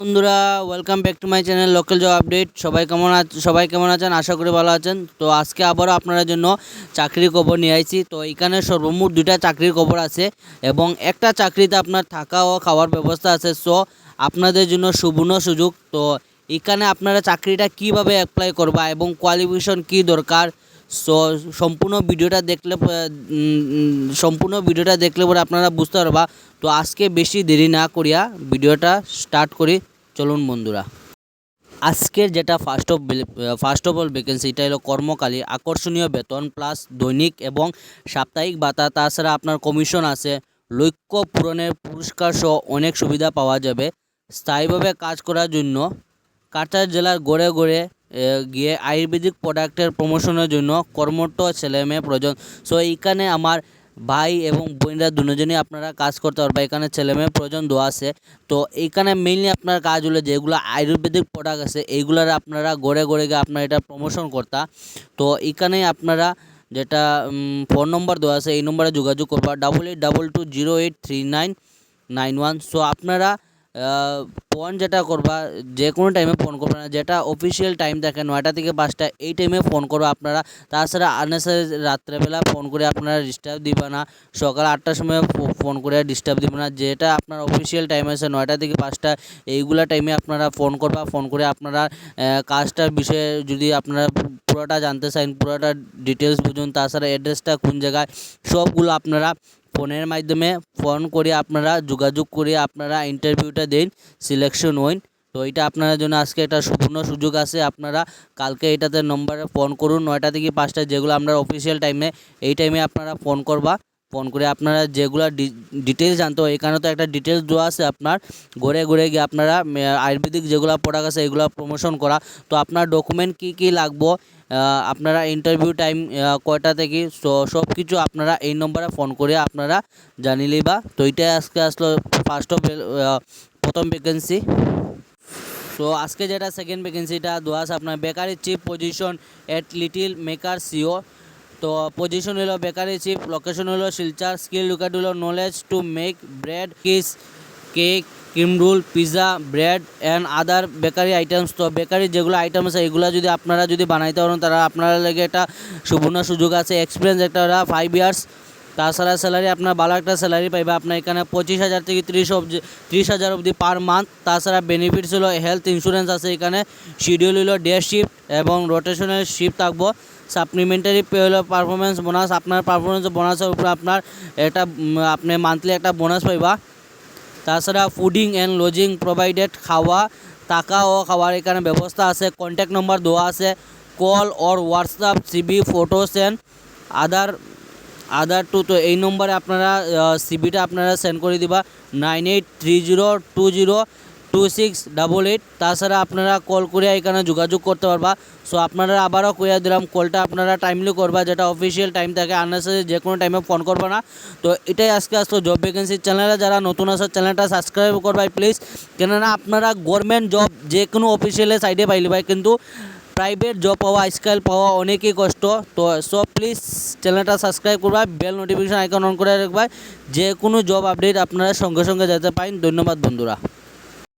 বন্ধুরা welcome back to my channel local job update সবাই কেমন আছ- সবাই কেমন আছেন? আশা করি ভালো আছেন। তো আজকে আবারও আপনাদের জন্য চাকরির খবর নিয়ে আইছি। তো এখানে সর্বমোট দুইটা চাকরির খবর আছে এবং একটা চাকরিতে আপনার থাকা ও খাওয়ার ব্যবস্থা আছে। সো আপনাদের জন্য সুবর্ণ সুযোগ। তো এখানে আপনারা চাকরিটা কীভাবে অ্যাপ্লাই করবা এবং কোয়ালিফিকেশন কি দরকার? সো সম্পূর্ণ ভিডিওটা দেখলে সম্পূর্ণ ভিডিওটা দেখলে পরে আপনারা বুঝতে পারবা। তো আজকে বেশি দেরি না করিয়া ভিডিওটা স্টার্ট করি। চলুন বন্ধুরা। আজকের যেটা first of first of all vacancy এটা হলো কর্মকালী, আকর্ষণীয় বেতন প্লাস দৈনিক এবং সাপ্তাহিক ভাতা। তাছাড়া আপনার কমিশন আছে, লক্ষ্য পূরণের পুরস্কার সহ অনেক সুবিধা পাওয়া যাবে। স্থায়ীভাবে কাজ করার জন্য কাছাড় জেলার গড়ে গড়ে গিয়ে আয়ুর্বেদিক প্রোডাক্টের প্রমোশনের জন্য কর্মঠ ছেলে মেয়ে প্রয়োজন। সো এইখানে আমার ভাই এবং বোনরা দুজনেই আপনারা কাজ করতে পারবে। এখানে ছেলে মেয়ে প্রয়োজন দেওয়া আছে। তো, এইখানে মেইনলি আপনার কাজ হলো যেগুলো আয়ুর্বেদিক প্রোডাক্ট আছে, এইগুলার আপনারা গড়ে গড়ে গিয়ে আপনারা এটা প্রমোশন করতা। তো, এইখানেই আপনারা যেটা ফোন নম্বর দেওয়া আছে, এই নম্বরে যোগাযোগ করবা। Double eight double two zero eight three nine nine one so আপনারা ফোন যেটা করবা যে কোনো টাইমে ফোন করবে না, যেটা অফিসিয়াল টাইম থাকে নয়টা থেকে পাঁচটা, এই টাইমে ফোন করো আপনারা। তাছাড়া আননেসারি রাত্রেবেলা ফোন করে আপনারা ডিস্টার্ব দিবে না। সকাল আটটার সময় ফোন করে ডিস্টার্ব দিবে না। যেটা আপনার অফিসিয়াল টাইম আছে, নয়টা থেকে পাঁচটা, এইগুলা টাইমে আপনারা ফোন করবা ফোন করে আপনারা কাজটার বিষয়ে যদি আপনারা পুরোটা জানতে চান, পুরোটা ডিটেলস বুঝুন, তাছাড়া অ্যাড্রেসটা কোন জায়গায়, সবগুলো আপনারা ফোনের মাধ্যমে ফোন করে আপনারা, যোগাযোগ করে আপনারা ইন্টারভিউটা দিন সিলেকশন হইন। তো এটা আপনারা জন্য আজকে একটা সুবর্ণ সুযোগ আছে। আপনারা কালকে এটাতে নম্বরে ফোন করুন, নয়টা থেকে পাঁচটা যেগুলো আমরা অফিসিয়াল টাইমে এই টাইমে আপনারা ফোন করবা। ফোন করে আপনারা যেগুলো ডিটেলস জানতে হয়, এখানে তো একটা ডিটেলস দেওয়া আছে আপনার, ঘুরে ঘুরে গিয়ে আপনারা আয়ুর্বেদিক যেগুলো প্রোডাক্ট আছে, এগুলো প্রমোশন করা। তো আপনার ডকুমেন্ট কী কী লাগবো? আপনারা ইন্টারভিউ টাইম কয়টা থেকে, সো সব কিছু আপনারা এই নম্বরে ফোন করে আপনারা জানিয়ে লিবা তো এইটাই আজকে আসলো ফার্স্ট অফ প্রথম ভ্যাকেন্সি সো আজকে যেটা সেকেন্ড ভ্যাকেন্সিটা দেওয়া আছে আপনার bakery chief position at little maker co তো পজিশন হলো বেকারি চিফ লোকেশন হলো শিলচার স্কিল লুকেট হলো knowledge to make bread kiss cake cream roll pizza bread and other bakery items তো বেকারি যেগুলো আইটেম আছে, এগুলো যদি আপনারা যদি বানাইতে পারেন, তারা আপনারা লেগে একটা সুবর্ণ সুযোগ আছে। এক্সপিরিয়েন্স একটা ফাইভ ইয়ার্স তাছাড়া স্যালারি আপনার ভালো একটা স্যালারি পাইবে। আপনার এখানে পঁচিশ হাজার থেকে ত্রিশ অবধি, ত্রিশ হাজার অবধি পার মান্থ তাছাড়া বেনিফিটস হলো হেলথ ইন্স্যুরেন্স আছে এখানে। শিডিউল হলো ডে শিফট এবং রোটেশনের শিফট থাকব। সাপ্লিমেন্টারি পে হলো পারফরমেন্স বোনাস আপনার পারফরমেন্স বোনাসের উপরে আপনার একটা আপনি মান্থলি একটা বোনাস পাইবা। তাছাড়া ফুডিং অ্যান্ড লজিং প্রোভাইডেড খাওয়া, টাকা ও খাওয়ার এখানে ব্যবস্থা আছে। কন্ট্যাক্ট নম্বর দেওয়া আছে। Call or WhatsApp CV photos and other other too তো এই নম্বরে আপনারা সিবিটা আপনারা সেন্ড করে দিবা। Nine eight three zero two zero two six double eight তাছাড়া আপনারা কল করে এখানে যোগাযোগ করতে পারবা। সো আপনারা আবারও কইয়া দিলাম কলটা আপনারা টাইমলি করবা, যেটা অফিসিয়াল টাইম থাকে আননেসারি যে কোনো টাইমে ফোন করবা না। তো, এটাই আজকে আসলো জব ভ্যাকেন্সি চ্যানেলে যারা নতুন আছে চ্যানেলটা সাবস্ক্রাইব করবাই প্লিজ কেননা, আপনারা গভর্নমেন্ট জব যে কোনো অফিসিয়ালের সাইডে পাইলে ভাই, কিন্তু প্রাইভেট জব পাওয়া স্কেল পাওয়া অনেকই কষ্ট। তো সো প্লিজ চ্যানেলটা সাবস্ক্রাইব করবা বেল নোটিফিকেশন আইকন অন করে রাখবা। যে কোনো জব আপডেট আপনারা সঙ্গে সঙ্গে যেতে পারেন। ধন্যবাদ বন্ধুরা।